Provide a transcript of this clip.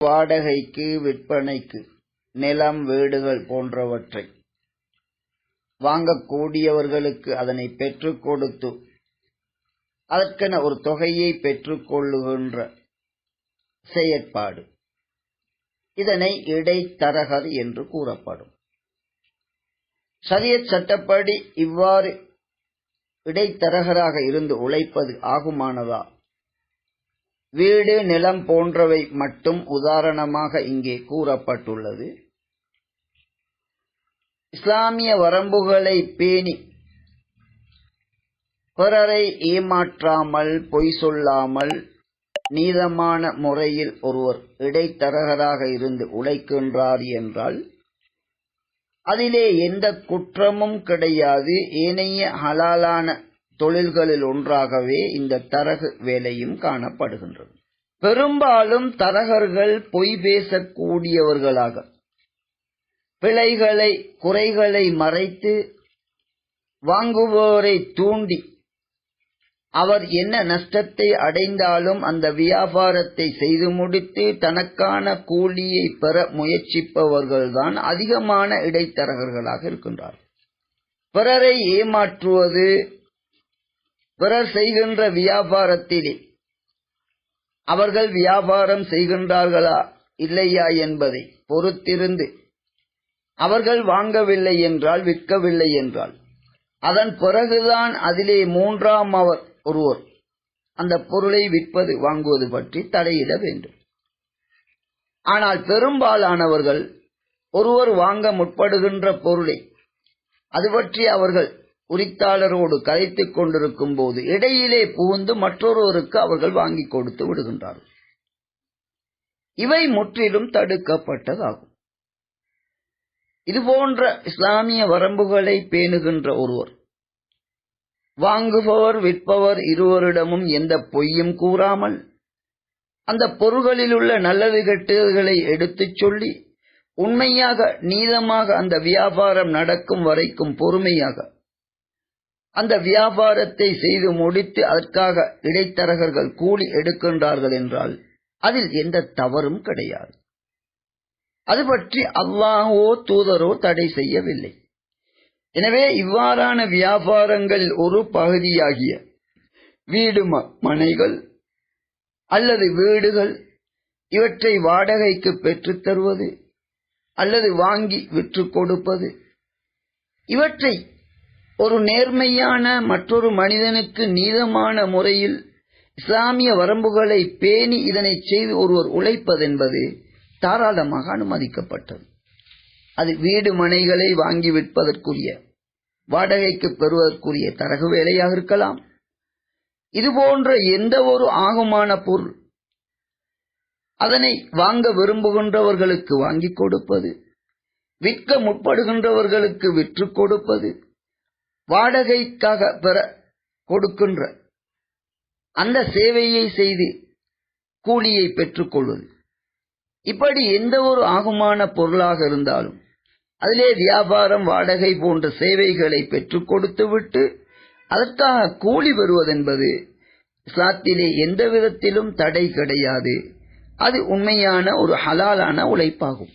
வாடகைக்கு விற்பனைக்கு நிலம் வீடுகள் போன்றவற்றை வாங்கக்கூடியவர்களுக்கு அதனை பெற்றுக் கொடுத்து அதற்கென ஒரு தொகையை பெற்றுக் கொள்ளுகின்ற செயற்பாடு. இதனை இடைத்தரகர் என்று கூறப்படும். சரியத் சட்டப்படி இவ்வாறு இடைத்தரகராக இருந்து உழைப்பது ஆகுமானதா? வீடு நிலம் போன்றவை மட்டும் உதாரணமாக இங்கே கூறப்பட்டுள்ளது. இஸ்லாமிய வரம்புகளை பேணி பிறரை ஏமாற்றாமல் பொய் சொல்லாமல் நீதமான முறையில் ஒருவர் இடைத்தரகராக இருந்து உழைக்கின்றார் என்றால் அதிலே எந்த குற்றமும் கிடையாது. ஏனைய ஹலாலான தொழில்களில் ஒன்றாகவே இந்த தரகு வேலையும் காணப்படுகின்றது. பெரும்பாலும் தரகர்கள் பொய் பேசக்கூடியவர்களாக பிழைகளை குறைகளை மறைத்து வாங்குவோரை தூண்டி அவர் என்ன நஷ்டத்தை அடைந்தாலும் அந்த வியாபாரத்தை செய்து முடித்து தனக்கான கூலியை பெற முயற்சிப்பவர்கள்தான் அதிகமான இடைத்தரகர்களாக இருக்கின்றார் பிறரை ஏமாற்றுவது பிறர் செய்கின்ற வியாபாரத்திலே அவர்கள் வியாபாரம் செய்கின்றார்களா இல்லையா என்பதை பொறுத்திருந்து அவர்கள் வாங்கவில்லை என்றால் விற்கவில்லை என்றால் அதன் பிறகுதான் அதிலே மூன்றாம் அவர் ஒருவர் அந்த பொருளை விற்பது வாங்குவது பற்றி தடையிட வேண்டும். ஆனால் பெரும்பாலானவர்கள் ஒருவர் வாங்க முற்படுகின்ற பொருளை அது பற்றி அவர்கள் உரித்தாளரோடு கலைத்துக் கொண்டிருக்கும் போது இடையிலே புகுந்து மற்றொருவருக்கு அவர்கள் வாங்கி கொடுத்து விடுகின்றார்கள். இவை முற்றிலும் தடுக்கப்பட்டதாகும். இதுபோன்ற இஸ்லாமிய வரம்புகளை பேணுகின்ற ஒருவர் வாங்குபவர் விற்பவர் இருவரிடமும் எந்த பொய்யும் கூறாமல் அந்த பொருள்களில் உள்ள நல்லது கெட்டதுகளை எடுத்துச் சொல்லி உண்மையாக நீதமாக அந்த வியாபாரம் நடக்கும் வரைக்கும் பொறுமையாக அந்த வியாபாரத்தை செய்து முடித்து அதற்காக இடைத்தரகர்கள் கூலி எடுக்கின்றார்கள் என்றால் அதில் எந்த தவறும் கிடையாது. அது பற்றி அல்லாஹோ தூதரோ தடை செய்யவில்லை. எனவே இவ்வாறான வியாபாரங்களில் ஒரு பகுதியாகிய வீடு மனைகள் அல்லது வீடுகள் இவற்றை வாடகைக்கு பெற்றுத் தருவது அல்லது வாங்கி விற்று கொடுப்பது இவற்றை ஒரு நேர்மையான மற்றொரு மனிதனுக்கு நீதமான முறையில் இஸ்லாமிய வரம்புகளை பேணி இதனை செய்து ஒருவர் உழைப்பதென்பது தாராளமாக அனுமதிக்கப்பட்டது. அது வீடு மனைகளை வாங்கி விற்பதற்குரிய வாடகைக்கு பெறுவதற்குரிய தரகு வேலையாக இருக்கலாம். இதுபோன்ற எந்த ஒரு ஆகுமான பொருள் அதனை வாங்க விரும்புகின்றவர்களுக்கு வாங்கி கொடுப்பது விற்க முற்படுகின்றவர்களுக்கு விற்று கொடுப்பது வாடகைக்காக பெற கொடுக்கின்ற அந்த சேவையை செய்து கூலியை பெற்றுக்கொள்வது இப்படி எந்த ஒரு ஆகுமான பொருளாக இருந்தாலும் அதிலே வியாபாரம் வாடகை போன்ற சேவைகளை பெற்றுக் கொடுத்துவிட்டு அதற்காக கூலி பெறுவதென்பது இஸ்லாத்திலே எந்த விதத்திலும் தடை கிடையாது. அது உண்மையான ஒரு ஹலாலான உழைப்பாகும்.